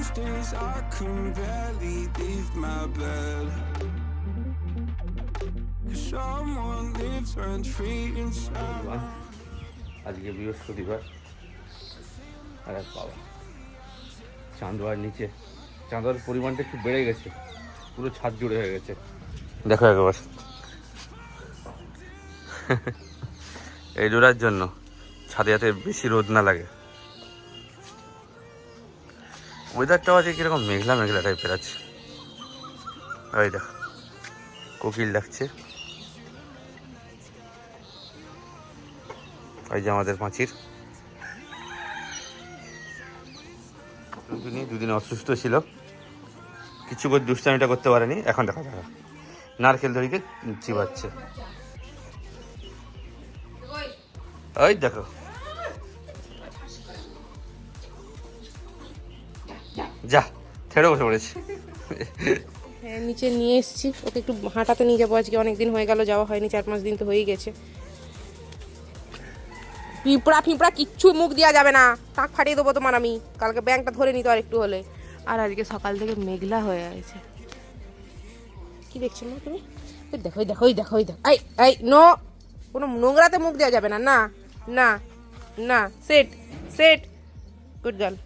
Most days I can barely leave my bed. 'Cause someone lives rent free inside. আজকে বৃহস্পতিবার। আর এক বাবা। চাঁদোয়ার নিচে। চাঁদোয়ার পরিমাণটা একটু বেড়ে গেছে। পুরো ছাদ জুড়ে হয়ে গেছে। দেখো একবার। এই ডোরার জন্য ছাদে যাতে বেশি রোদ না লাগে। ওয়েদারটাও আছে কীরকম মেঘলা মেঘলা টাইপের আছে। ওই দেখো, কোকিল ডাকছে। ওই যে আমাদের পাঁচির টুনটুনি দুদিন অসুস্থ ছিল। কিছু করে দুষ্টামিটা করতে পারেনি, এখন দেখা দেখা নারকেল দড়িকে চিবাচ্ছে। ওই দেখো। যা ছেড়ে বসে পড়েছে। হ্যাঁ নিচে নিয়ে এসেছি। ওকে একটু হাঁটাতে নিয়ে যাব আজকে। অনেক দিন হয়ে গেল যাওয়া হয়নি চার পাঁচ দিন তো হয়েই গেছে। পিঁপড়া ফিঁপড়া কিচ্ছু মুখ দেওয়া যাবে না। টাক ফাটিয়ে দেবো তোমার আমি। কালকে ব্যাংকটা ধরে নিতে আর একটু হলে। আর আজকে সকাল থেকে মেঘলা হয়ে আছে। কি দেখছ না তুমি? ওই দেখো দেখো ওই দেখো ওই দেখো। এই এই নো। কোনো নোংরাতে মুখ দেওয়া যাবে না। না না না। Set set. Good girl.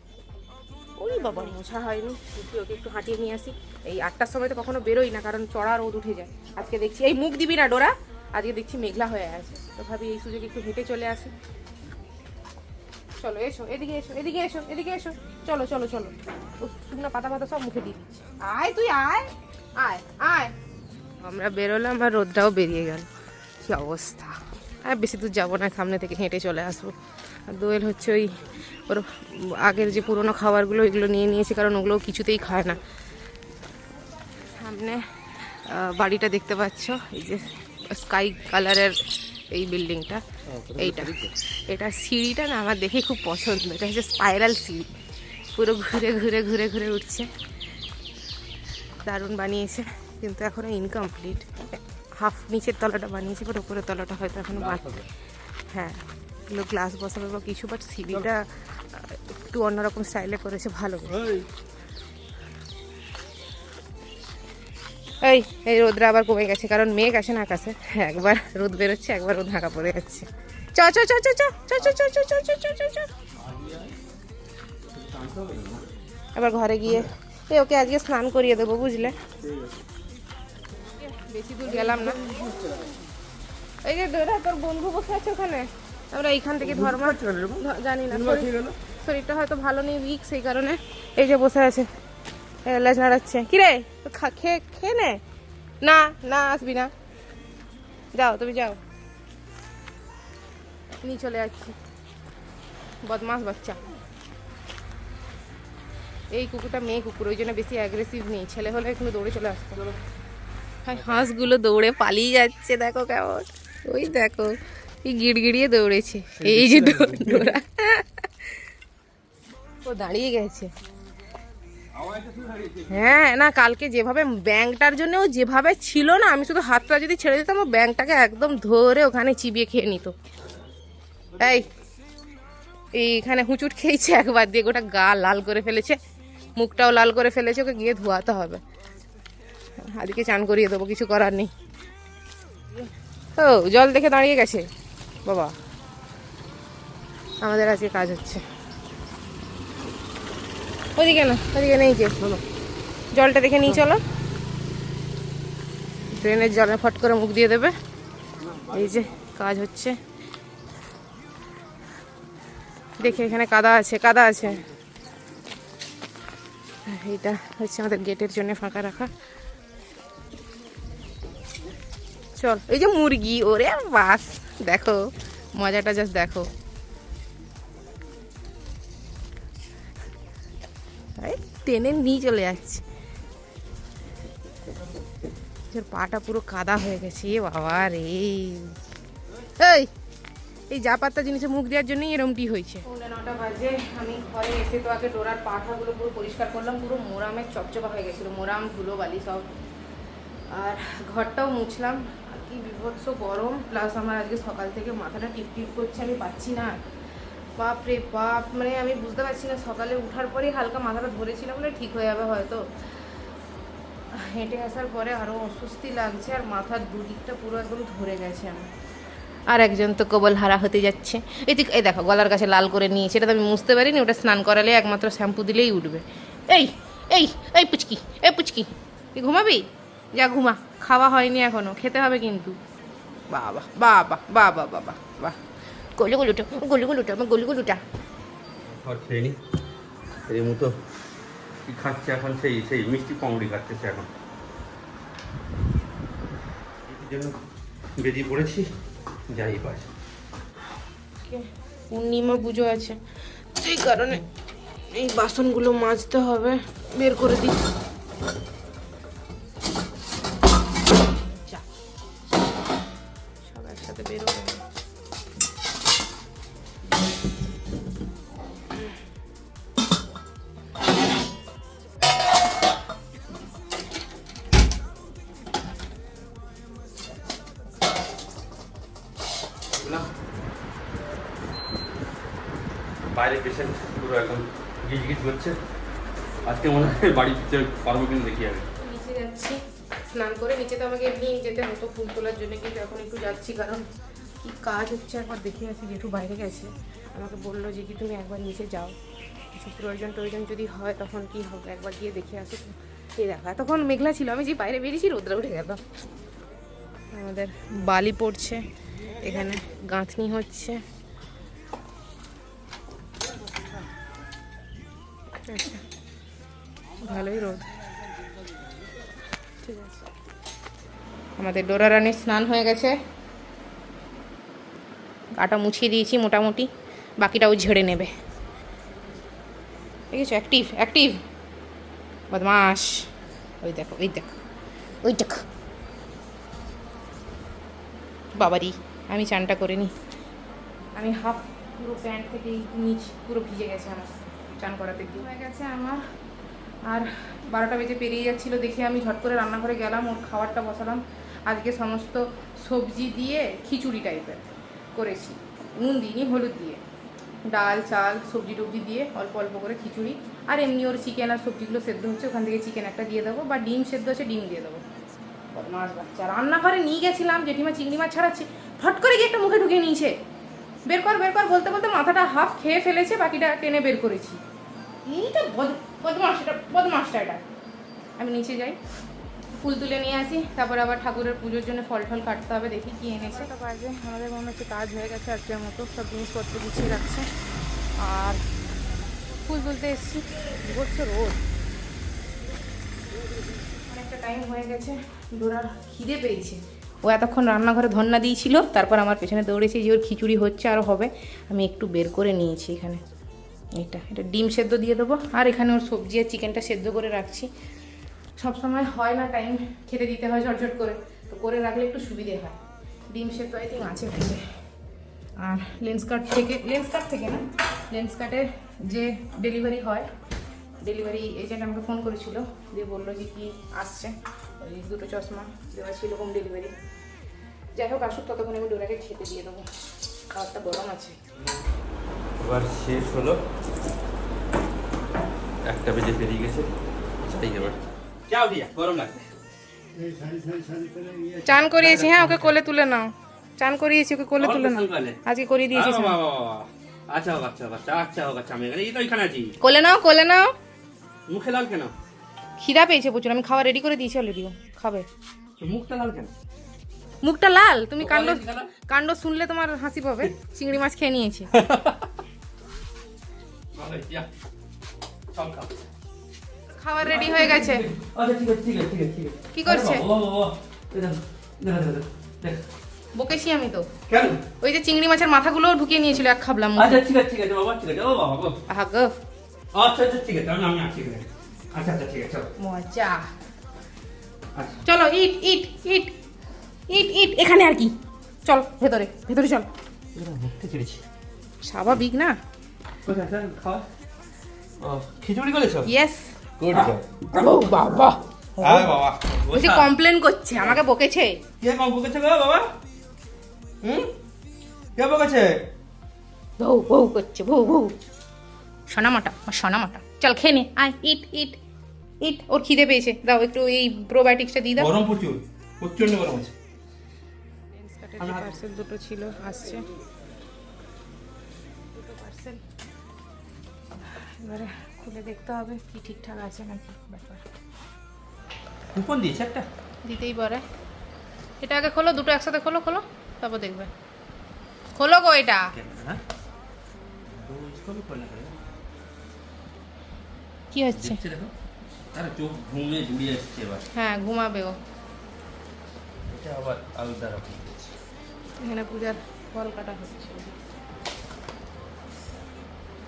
ওই বাবা মোছা হয়নি। উঠি ওকে একটু হাঁটিয়ে নিয়ে আসি। এই আটটার সময় তো কখনো বেরোই না, কারণ চড়া রোদ উঠে যায়। আজকে দেখছি, এই মুখ দিবি না ডোরা, আজকে দেখছি মেঘলা হয়ে আছে। তো ভাবি এই সুযোগে একটু হেঁটে চলে আসি। চলো, এসো, এদিকে এসো এদিকে এসো এদিকে এসো। চলো চলো চলো। শুকনো পাতা পাতা সব মুখে দিয়ে দিচ্ছি। আয়, তুই আয় আয় আয়। আমরা বেরোলাম আর রোদটাও বেরিয়ে গেল। কি অবস্থা? আর বেশি দূর যাব না, সামনে থেকে হেঁটে চলে আসব। আর দোয়েল হচ্ছে ওই ওর আগের যে পুরোনো খাবারগুলো এগুলো নিয়ে নিয়েছে, কারণ ওগুলো কিছুতেই খায় না। সামনে বাড়িটা দেখতে পাচ্ছ, এই যে স্কাই কালারের এই বিল্ডিংটা, এইটা। এটা সিঁড়িটা না আমার দেখে খুব পছন্দ, এটা হচ্ছে স্পাইরাল সিঁড়ি। পুরো ঘুরে ঘুরে ঘুরে ঘুরে উঠছে। দারুণ বানিয়েছে, কিন্তু এখনও ইনকমপ্লিট হাফ নিচের তলাটা বানিয়েছে বাট উপরের তলাটা হয়তো এখনও হ্যাঁ এগুলো গ্লাস বসাবে বা কিছু বাট সিঁড়িটা একটু অন্যরকম স্টাইলে করেছে ভালো এই এই রোদরা আবার কমে গেছে কারণ মেঘ আসে না আকাশে একবার রোদ বেরোচ্ছে একবার রোদ ঢাকা পড়ে যাচ্ছে চ চ চ চ চ চ চ চ চ চ চ চ চ চ এবার ঘরে গিয়ে এই ওকে আজকে স্নান করিয়ে দেবো বুঝলে বেশি দূর গেলাম না। এই যে ডোরা তোর বন্ধু বসে আছে ওখানে। আমরা এইখান থেকে ধর্ম জানি না শরীর- শরীরটা হয়তো ভালো নেই উইক সেই কারণে এই যে বসে আছে। লেজ নাড়াচ্ছে। কিরে তো খেয়ে খেয়ে নে। না না আসবি না। যাও তুমি যাও। নিয়ে চলে যাচ্ছি। বদমাস বাচ্চা। এই কুকুরটা মেয়ে কুকুর ওই জন্য বেশি অ্যাগ্রেসিভ নেই। ছেলে হলে এখানে দৌড়ে চলে আসতো হাঁসগুলো দৌড়ে পালিয়ে যাচ্ছে দেখো কেমন। ওই দেখো এই গিড়গিড়িয়ে দৌড়েছে। এই যে ডো- ডোরা ও দাঁড়িয়ে গেছে। হ্যাঁ না কালকে যেভাবে ব্যাংকটার জন্য ও যেভাবে ছিল না আমি শুধু হাতটা যদি ছেড়ে দিতাম ও ব্যাংকটাকে একদম ধরে ওখানে চিবিয়ে খেয়ে নিত। এই এইখানে হুঁচুট খেয়েছে একবার দিয়ে গোটা গা লাল করে ফেলেছে মুখটাও লাল করে ফেলেছে ওকে গিয়ে ধোয়াতে হবে। আজকে চান করিয়ে দেবো, কিছু করার নেই। ও, জল দেখে দাঁড়িয়ে গেছে? বাবা, আমাদের আজকে কাজ হচ্ছে। ওদিকে না, ওদিকে নেই যে বলো জলটা দেখে নিয়ে চলো। ট্রেনের জলে ফট করে মুখ দিয়ে দেবে। এই যে, কাজ হচ্ছে। দেখে এখানে কাদা আছে কাদা আছে। এইটা হচ্ছে আমাদের গেটের জন্য ফাঁকা রাখা। চল, এই যে মুরগি, ওরে বাস, দেখো, মজাটা জাস্ট দেখো। টেনে নিয়ে চলে যাচ্ছে। পাটা পুরো কাদা হয়ে গেছে, এ বাবা রে। এই এই যা পাত্তা জিনিসে মুখ দেওয়ার জন্যই এরমটি হয়েছে। নটা বাজে, আমি ঘরে এসে তো আগে ডোরার পাঠাগুলো পুরো পরিষ্কার করলাম, পুরো মোরামের চপচপা হয়ে গেছিল, মোরাম, ধুলো, বালি সব। আর ঘরটাও মুছলাম কি বিভৎস গরম প্লাস আমার আজকে সকাল থেকে মাথাটা টিপ টিপ করছে, আমি পাচ্ছি না। বাপ রে বাপ মানে আমি বুঝতে পারছি না, সকালে উঠার পরেই হালকা মাথাটা ধরেছিলাম বলে ঠিক হয়ে যাবে হয়তো। হেঁটে আসার পরে আরও অস্বস্তি লাগছে, আর মাথার দুদিকটা পুরো একদম ধরে গেছে আমার। আর একজন তো কবল হারা হতে যাচ্ছে। এই এই দেখো, গলার কাছে লাল করে নিয়েছে এটা তো আমি মুছতে পারিনি, ওটা স্নান করালে একমাত্র শ্যাম্পু দিলেই উঠবে। এই এই এই পুচকি এই পুচকি, তুই ঘুমাবি? যা ঘুমা খাওয়া হয়নি এখনও খেতে হবে কিন্তু। বাবা বাবা বাবা বাবা বাহ। গলু গলুটা গলু গলুটা আমার গলু গলুটা আর খেয়ে এর মতো কি খাচ্ছে এখন সেই সেই মিষ্টি পাউরি খাচ্ছে সে এখন। জন্য বেরিয়ে পড়েছি যাই পাই পূর্ণিমা পুজো আছে। সেই কারণে এই বাসনগুলো মাজতে হবে বের করে দিই। গিজ করছে আজকে মনে হয় বাড়ি ফিরতে পারব কিনা দেখি আগে। নিচে যাচ্ছি, স্নান করে নিচে তো আমাকে এমনি যেতে হতো ফুল তোলার জন্য, কিন্তু এখন একটু যাচ্ছি, কারণ কি কাজ হচ্ছে একবার দেখে আসি, জেঠু বাইরে গেছে। আমাকে বলল যে কি তুমি একবার নিচে যাও। কিছু প্রয়োজন প্রয়োজন যদি হয় তখন কি হবে, একবার গিয়ে দেখে আসো এই দেখো তখন মেঘলা ছিল, আমি যে বাইরে বেরিয়েছি রোদ্রা উঠে গেল। আমাদের বালি পড়ছে, এখানে গাঁথনি হচ্ছে। ভালোই রোদ। ঠিক আছে। আমাদের ডোরা রানীর স্নান হয়ে গেছে। গাটা মুছিয়ে দিয়েছি মোটামুটি, বাকিটাও ঝেড়ে নেবে। ঠিক আছে অ্যাক্টিভ অ্যাক্টিভ। বদমাস ওই দেখো ওই দেখো ওই দেখো। বাবারি, আমি চানটা করে নিই। আমি হাফ পুরো প্যান্ট থেকে নিচ পুরো ভিজে গেছে আমার, চান করাতে গিয়ে। হয়ে গেছে আমার আর বারোটা বেজে পেরিয়ে যাচ্ছিল দেখে আমি ঝট করে রান্নাঘরে গেলাম, ওর খাবারটা বসালাম। আজকে সমস্ত সবজি দিয়ে খিচুড়ি টাইপের করেছি। নুন দিইনি, হলুদ দিয়ে। ডাল, চাল, সবজি টবজি দিয়ে অল্প অল্প করে খিচুড়ি। আর এমনি ওর চিকেন আর সবজিগুলো সেদ্ধ হচ্ছে, ওখান থেকে চিকেন একটা দিয়ে দেবো বা ডিম সেদ্ধ আছে, ডিম দিয়ে দেবো। মাছ বাচ্চা। রান্নাঘরে নিয়ে গেছিলাম, জেঠিমা চিংড়ি মাছ ছাড়াচ্ছে। ফট করে গিয়ে একটা মুখে ঢুকে নিয়েছে। বের কর বের কর, বলতে বলতে মাথাটা হাফ খেয়ে ফেলেছে, বাকিটা টেনে বের করেছি। এইটা বদ- বদমাস এটা বদমাসটা এটা। আমি নিচে যাই। ফুল তুলে নিয়ে আসি তারপর আবার ঠাকুরের পুজোর জন্য ফল টল কাটতে হবে দেখি কি এনেছে। তো বাজে আমাদের মনে হচ্ছে কাজ হয়ে গেছে আজকের মতো সব জিনিসপত্র গুছিয়ে রাখছে। আর ফুল তুলতে এসেছি হচ্ছে রোদ। অনেকটা টাইম হয়ে গেছে ডোরার খিদে পেয়েছে। ও এতক্ষণ রান্নাঘরে ধন্না দিয়েছিল তারপর আমার পেছনে দৌড়েছে যে ওর খিচুড়ি হচ্ছে আরও হবে। আমি একটু বের করে নিয়েছি এখানে। এটা এটা ডিম সেদ্ধ দিয়ে দেবো। আর এখানে ওর সবজি আর চিকেনটা সেদ্ধ করে রাখছি। সব সময় হয় না টাইম খেতে দিতে হয় ঝটঝট করে। তো করে রাখলে একটু সুবিধে হয়। ডিম সেদ্ধ আই থিঙ্ক আছে ফ্রিজে আর লেন্স কার্ট থেকে লেন্স কার্ট থেকে না লেন্স কার্টের যে ডেলিভারি হয় ডেলিভারি এজেন্ট আমাকে ফোন করেছিল। দিয়ে বলল যে কি আসছে, ওই দুটো চশমা দেওয়া ছিল হোম ডেলিভারি যাই হোক, আসুক, ততক্ষণ আমি ডোরাকে খেতে দিয়ে দেবো। খাবারটা গরম আছে। এবার শেষ হলো। একটা বেজে পেরিয়ে গেছে। যাই এবার। যাও দিয়া গরম লাগবে। চান করিয়েছি হ্যাঁ ওকে কোলে তুলে নাও। চান করিয়েছি ওকে কোলে তুলে নাও। আজকে করিয়ে দিয়েছি। আচ্ছা হোক আচ্ছা আচ্ছা আচ্ছা হোক আচ্ছা আমি এখানে এই তো এখানে আছি। কোলে নাও কোলে নাও। মুখে লাল কেন? খিদা পেয়েছে প্রচুর আমি খাওয়া রেডি করে দিয়েছি অলরেডি খাবে। মুখটা লাল কেন? মুখটা লাল? তুমি কাণ্ড। কাণ্ড শুনলে তোমার হাসি পাবে চিংড়ি মাছ খেয়ে নিয়েছি। খাবার রেডি হয়ে গেছে। আচ্ছা ঠিক আছে ঠিক আছে ঠিক আছে ঠিক আছে। কি করছে? বকেছি আমি তো। কেন? ওই যে চিংড়ি মাছের মাথাগুলো ঢুকিয়ে নিয়েছিল এক খাবলাম আচ্ছা ঠিক আছে ঠিক আছে বাবা ঠিক আছে ও বাবা গো আহা গো আচ্ছা আচ্ছা ঠিক আছে আমি আমি। আচ্ছা আচ্ছা ঠিক আছে চলো। মজা। আচ্ছা। চলো ইট ইট ইট ইট ইট এখানে আর কি। চল ভেতরে ভেতরে চল। স্বাভাবিক না? কোথায় স্যার খাওয়া ও খিচুড়ি করেছ? ইয়েস গুড ও বাবা। হ্যাঁ বাবা বলছি কমপ্লেন করছে আমাকে বকেছে। কে কম বকেছে গো বাবা? হুম? কে বকেছে? বউ বউ করছে বউ বউ। সোনামাটা আমার সোনামাটা। চল খেয়ে নে আয় ইট ইট ইট ওর খিদে পেয়েছে। দাও একটু এই প্রোবায়োটিক্সটা দিয়ে দাও। গরম প্রচুর প্রচণ্ড গরম আছে। পার্সেল দুটো ছিল আসছে। এবারে খুলে দেখতে হবে কি ঠিকঠাক আছে নাকি ব্যাপার। কুপন দিয়েছে একটা? দিতেই পারে। এটা আগে খোলো দুটো একসাথে খোলো খোলো তারপর দেখবে। খোলো গো এটা। হ্যাঁ? কি হচ্ছে? আরে চোখ ঘুমে জুড়িয়ে আসছে এবার। হ্যাঁ ঘুমাবে ও। এটা আবার আলাদা রকম এখানে পূজার ফল কাটা হচ্ছে।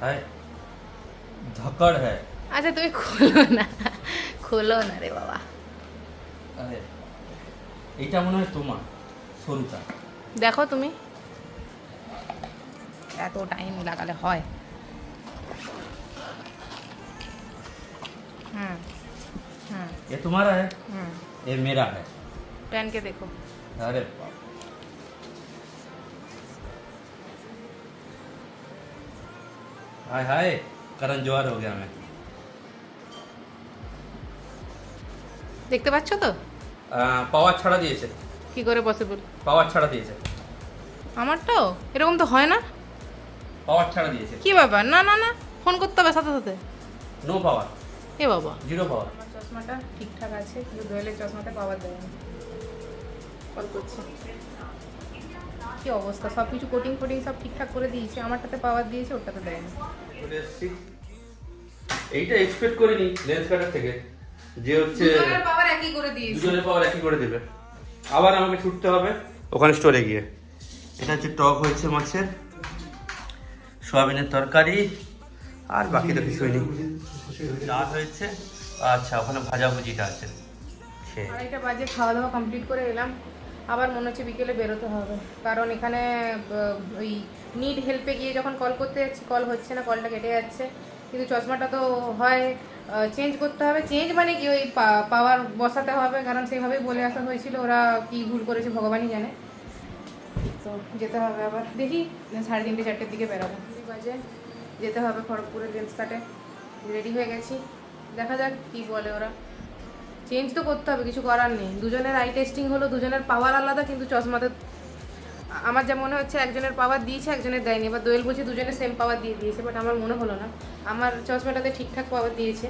হায়। ধকড় হ্যায় আচ্ছা তুমি খোলো না খোলো না রে বাবা আরে এইটা মনে হয় তোমার সরুটা দেখো তুমি এত টাইম লাগালে হয় হুম হুম ये तुम्हारा है হুম ये मेरा है প্যানকে দেখো अरे बाप हाय हाय करण जोहर हो गया मैं দেখতে পাচ্ছ তো পাওয়ার ছাড়া দিয়েছে কি করে পসিবল পাওয়ার ছাড়া দিয়েছে আমারটাও এরকম তো হয় না পাওয়ার ছাড়া দিয়েছে কি ব্যাপার না না না ফোন করতে হবে সাথে সাথে নো পাওয়ার এ বাবা জিরো পাওয়ার আমার চশমাটা ঠিকঠাক আছে কিন্তু দোয়েলের চশমাটা পাওয়ার দেয়নি কল করছে কি অবস্থা? সব কিছু কোটিং ফোটিং সব ঠিকঠাক করে দিয়েছে? আমারটাতে পাওয়ার দিয়েছে ওটাতে দেয়নি। এইটা এক্সপেক্ট করিনি লেন্স কাটার থেকে। যে হচ্ছে দুজনের পাওয়ার একই করে দিয়েছে। দুজনের পাওয়ার একই করে দেবে। আবার আমাকে ছুটতে হবে। ওখানে স্টোরে গিয়ে। এটা হচ্ছে টক হয়েছে মাছের। সোয়াবিনের তরকারি। আর বাকি তো কিছুই নেই। ডাল হয়েছে। আচ্ছা ওখানে ভাজাভুজিটা আছে। খেয়ে আড়াইটা বাজে খাওয়া দাওয়া কমপ্লিট করে এলাম। আবার মনে হচ্ছে বিকেলে বেরোতে হবে। কারণ এখানে ওই নিড হেল্পে গিয়ে যখন কল করতে যাচ্ছি কল হচ্ছে না কলটা কেটে যাচ্ছে। কিন্তু চশমাটা তো হয় চেঞ্জ করতে হবে। চেঞ্জ মানে কি? ওই পাওয়ার বসাতে হবে। কারণ সেইভাবেই বলে আসা হয়েছিল ওরা কি ভুল করেছে ভগবানই জানে। তো যেতে হবে আবার। দেখি সাড়ে তিনটে চারটের দিকে বেরোবো। বাজে। যেতে হবে খড়গপুরের লেন্স কাটে রেডি হয়ে গেছি। দেখা যাক কি বলে ওরা। চেঞ্জ তো করতে হবে, কিছু করার নেই। দুজনের আই টেস্টিং হলো, দুজনের পাওয়ার আলাদা, কিন্তু চশমাতে আমার যা মনে হচ্ছে একজনের পাওয়ার দিয়েছে, একজনের দেয়নি। এবার দোয়েল বলছে দুজনের সেম পাওয়ার দিয়ে দিয়েছে বাট আমার মনে হলো না। আমার চশমাটাতে ঠিকঠাক পাওয়ার দিয়েছে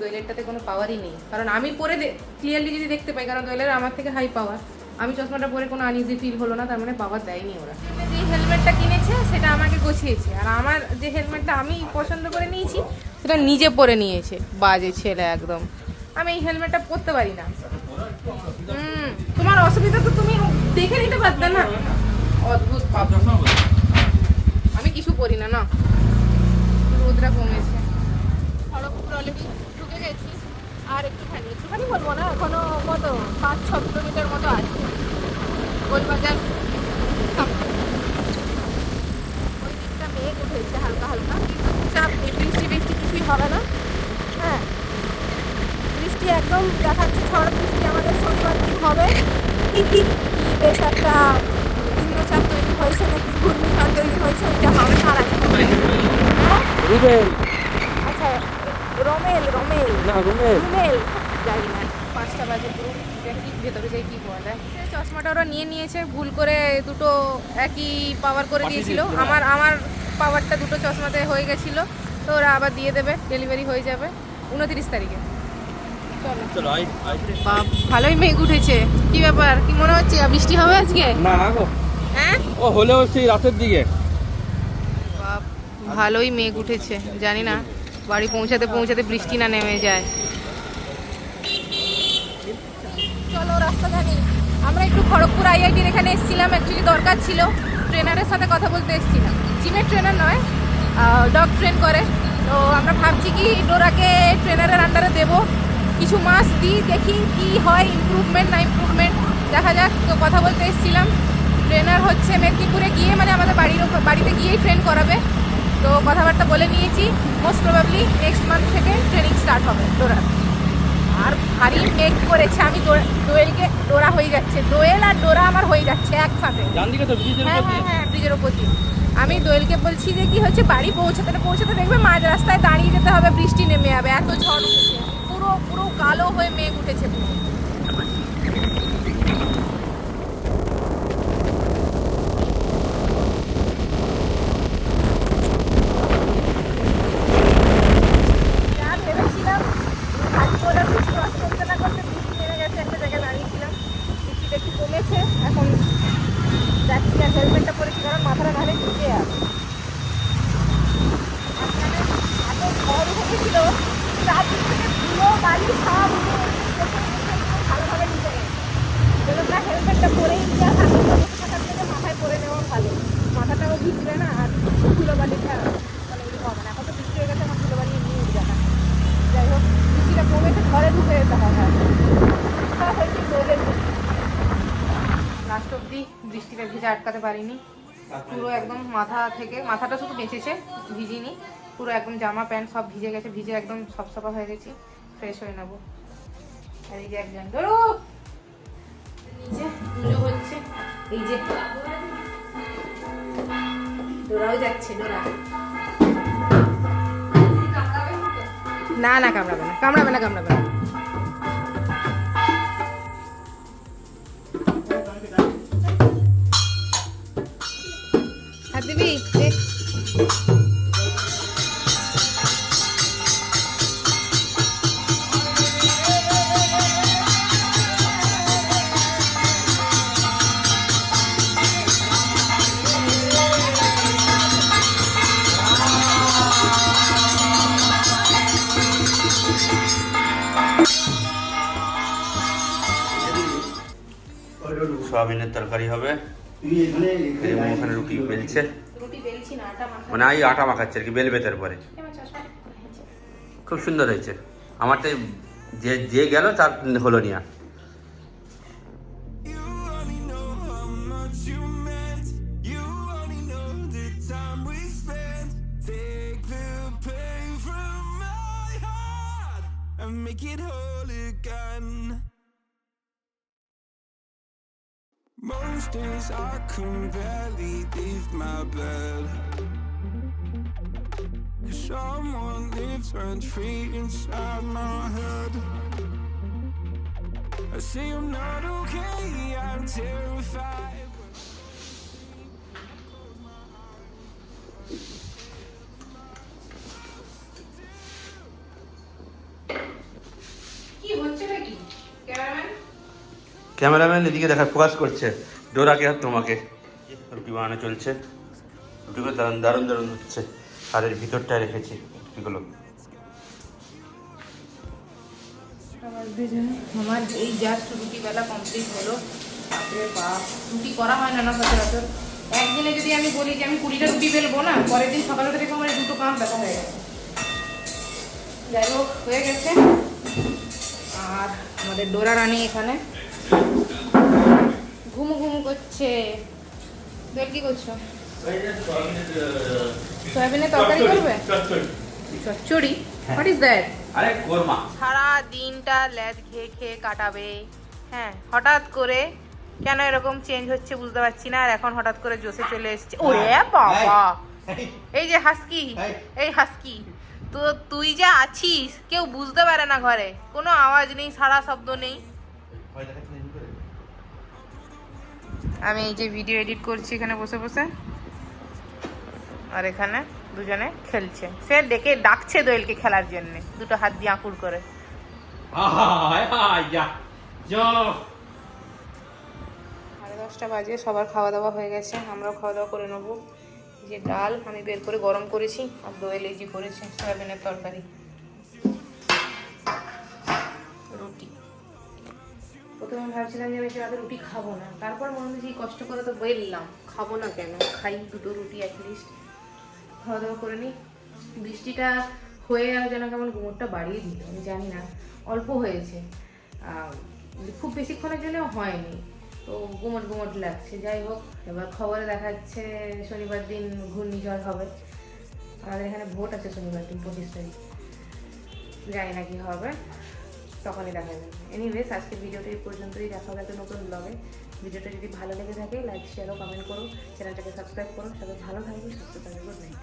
দোয়েলেরটাতে কোনো পাওয়ারই নেই। কারণ আমি পরে ক্লিয়ারলি যদি দেখতে পাই, কারণ দোয়েলের আমার থেকে হাই পাওয়ার আমি চশমাটা পরে কোনো আনইজি ফিল হলো না, তার মানে পাওয়ার দেয়নি ওরা। যে হেলমেটটা কিনেছে, সেটা আমাকে গোছিয়েছে। আর আমার যে হেলমেটটা আমি পছন্দ করে নিয়েছি, সেটা নিজে পরে নিয়েছে। বাজে ছেলে একদম। আমি এই হেলমেটটা পরতে পারি না। তোমার অসুবিধা তো তুমি দেখে নিতে পারতে না। অদ্ভুত আমি কিছু পরি না না। রোদরা কমেছে। খড়গপুর অলরেডি ঢুকে আর একটুখানি একটুখানি বলব না, এখনও কত পাঁচ, ছ কিলোমিটার মতো আছে। গোলবাজার। ওই দিকটা মেঘ উঠেছে হালকা হালকা। কিন্তু চাপ বৃষ্টি বৃষ্টি কিছুই হবে না। বৃষ্টি একদম দেখাচ্ছে ঝড় বৃষ্টি আমাদের শনিবার দিন হবে? কি বেশ একটা নিম্নচাপ তৈরি হয়েছে নাকি ঘূর্ণিঝড় তৈরি হয়েছে ওইটা হবে তার আগে হ্যাঁ? রুবেল। আচ্ছা রমেল রমেল। না রুবেল রুমেল। জানি না পাঁচটা বাজে পুরো দেখি ভেতরে যাই কি এই চশমাটা ওরা নিয়ে নিয়েছে ভুল করে দুটো একই পাওয়ার করে দিয়েছিল। আমার আমার পাওয়ারটা দুটো চশমাতে হয়ে গেছিল তো ওরা আবার দিয়ে দেবে ডেলিভারি হয়ে যাবে। উনত্রিশ তারিখে। বাপ ভালোই মেঘ উঠেছে। কি ব্যাপার? কি মনে হচ্ছে? বৃষ্টি হবে আজকে? না গো। হ্যাঁ? ও হলেও সেই রাতের দিকে। বাপ ভালোই মেঘ উঠেছে। জানি না বাড়ি পৌঁছাতে পৌঁছাতে বৃষ্টি না নেমে যায়। চলো রাস্তা আমরা একটু খড়গপুর আইআইটির এখানে এসেছিলাম। অ্যাকচুয়ালি দরকার ছিল। ট্রেনারের সাথে কথা বলতে এসেছিলাম। জিমের ট্রেনার নয় ডগ ট্রেন করে। তো আমরা ভাবছি কি ডোরাকে ট্রেনারের আন্ডারে দেব। কিছু মাস দিই দেখি কি হয় ইমপ্রুভমেন্ট না ইমপ্রুভমেন্ট দেখা যাক তো কথা বলতে এসেছিলাম। ট্রেনার হচ্ছে মেদিনীপুরে গিয়ে মানে আমাদের বাড়ির ওপর- বাড়িতে গিয়েই ট্রেন করাবে। তো কথাবার্তা বলে নিয়েছি। মোস্ট প্রবাবলি নেক্সট মান্থ থেকে ট্রেনিং স্টার্ট হবে ডোরার আর ভারী মেঘ মেঘ করেছে আমি দোয়েলকে ডোরা হয়ে যাচ্ছে। দোয়েল আর ডোরা আমার হয়ে যাচ্ছে একসাথে। হ্যাঁ হ্যাঁ হ্যাঁ ব্রিজের ওপর দিয়ে। আমি দোয়েলকে বলছি যে কি হচ্ছে বাড়ি পৌঁছাতে না পৌঁছাতে দেখবে মাঝ রাস্তায় দাঁড়িয়ে যেতে হবে বৃষ্টি নেমে যাবে এত ঝড় উঠেছে। পুরো পুরো কালো হয়ে মেঘ উঠেছে। পুরো যা ভেবেছিলাম আজ বলে বৃষ্টি আসতে করতে না করতে বৃষ্টি নেমে গেছে একটা জায়গায় দাঁড়িয়েছিলাম বৃষ্টিটা একটু কমেছে এখন যাচ্ছি আর হেলমেটটা পরেছি কারণ মাথাটা নাহলে ঢুকে যাবে মাঝখানে এত ঝড় উঠেছিল রাত থেকে ধুলো বালি সব উড়ে ভালোভাবে ঢুকে গেছে থাকার থেকে মাথায় পরে নেওয়া ভালো। মাথাটাও ভিজবে না, আর ধুলো বালিটা মানে ইয়ে হবে না। এখন তো বৃষ্টি হয়ে গেছে, আমার ধুলো বালি এমনি উঠে যাবে যাই হোক, বৃষ্টিটা ঘরে ঢুকে যেতে হবে। সব হয়েছে দোলের লাস্ট অব্দি বৃষ্টিটা ভিজে আটকাতে পারিনি। পুরো একদম মাথা থেকে, মাথাটা শুধু বেঁচেছে, ভিজিনি। পুরো একদম জামা প্যান্ট সব ভিজে গেছে, ভিজে একদম সপসপা হয়ে গেছি ফ্রেশ হয়ে নেব। আর এই যে একজন ধরো পুজো হচ্ছে। এই যে ডোরাও যাচ্ছে ডোরা না না কামড়াবে না কামড়াবে না কামড়াবে না। সয়াবিনের তরকারি হবে। ওখানে রুটি বেলছে। রুটি বেলছি না আটা মাখা। মানে এই আটা মাখাচ্ছে আর কি বেলবে তারপরে আমার। খুব সুন্দর হয়েছে। আমারটা যে যে গেল তার হলো নিয়া। You only know Most days I can barely leave my bed. Cause someone lives rent free inside my head. I say I'm not okay, I'm terrified. Cameraman এদিকে দেখা ফোকাস করছে, ডোরাকে আর তোমাকে। রুটি বানানো চলছে। রুটিগুলো দারুণ দারুণ দারুণ হচ্ছে। আর এর ভিতরটা রেখেছি, রুটিগুলো। কমপ্লিট হলো। রুটি করা হয় না না একদিনে যদি আমি বলি যে আমি কুড়িটা রুটি না, পরের দিন দেখব আমার দুটো কাম ব্যথা হয়ে গেছে। যাই হোক, হয়ে গেছে। আর আমাদের ডোরা রানী এখানে। ঘুমু ঘুমু করছে। বেল কি করছ? সয়াবিনের তরকারি করবে? চচ্চড়ি। হোয়াট ইজ দ্যাট আরে কোরমা। সারা দিনটা ল্যাদ খেয়ে খেয়ে কাটাবে। হ্যাঁ হঠাৎ করে কেন এরকম চেঞ্জ হচ্ছে বুঝতে পারছি না আর এখন হঠাৎ করে জোসে চলে এসেছে। ওরে বাবা! এই যে হাসকি এই হাসকি তো তুই যে আছিস কেউ বুঝতে পারে না ঘরে। কোনো আওয়াজ নেই সারা শব্দ নেই। আমি এই যে ভিডিও এডিট করছি এখানে বসে বসে। আর এখানে দুজনে খেলছে। সে ডেকে ডাকছে দোয়েলকে খেলার জন্য দুটো হাত দিয়ে আঁকুড় করে। সাড়ে দশটা বাজে সবার খাওয়া দাওয়া হয়ে গেছে আমরাও খাওয়া দাওয়া করে নেব। যে ডাল আমি বের করে গরম করেছি আর দোয়েল এই যে করেছে সয়াবিনের তরকারি। প্রথমে ভাবছিলাম যে আমি রাতে রুটি খাব না। তারপর মনে হচ্ছে কষ্ট করে তো বেরলাম খাব না কেন? খাই দুটো রুটি অ্যাটলিস্ট খাওয়া দাওয়া করে নিই। বৃষ্টিটা হয়ে আর যেন কেমন গুমোরটা বাড়িয়ে দিল, আমি জানি না। অল্প হয়েছে। খুব বেশিক্ষণের জন্য হয়নি। তো গুমট গুমট লাগছে। যাই হোক, এবার খবরে দেখাচ্ছে শনিবার দিন ঘূর্ণিঝড় হবে। আমাদের এখানে ভোট আছে শনিবার দিন, পঁচিশ তারিখ। জানি না কি হবে। তখনই দেখা যাবে। এনিওয়েজ আজকের ভিডিওটা এই পর্যন্তই। দেখা হবে নতুন ব্লগে ভিডিওটা যদি ভালো লেগে থাকে লাইক শেয়ার ও কমেন্ট করো। চ্যানেলটাকে সাবস্ক্রাইব করো। সবাই ভালো থাকবে, সুস্থ থাকবে। Good night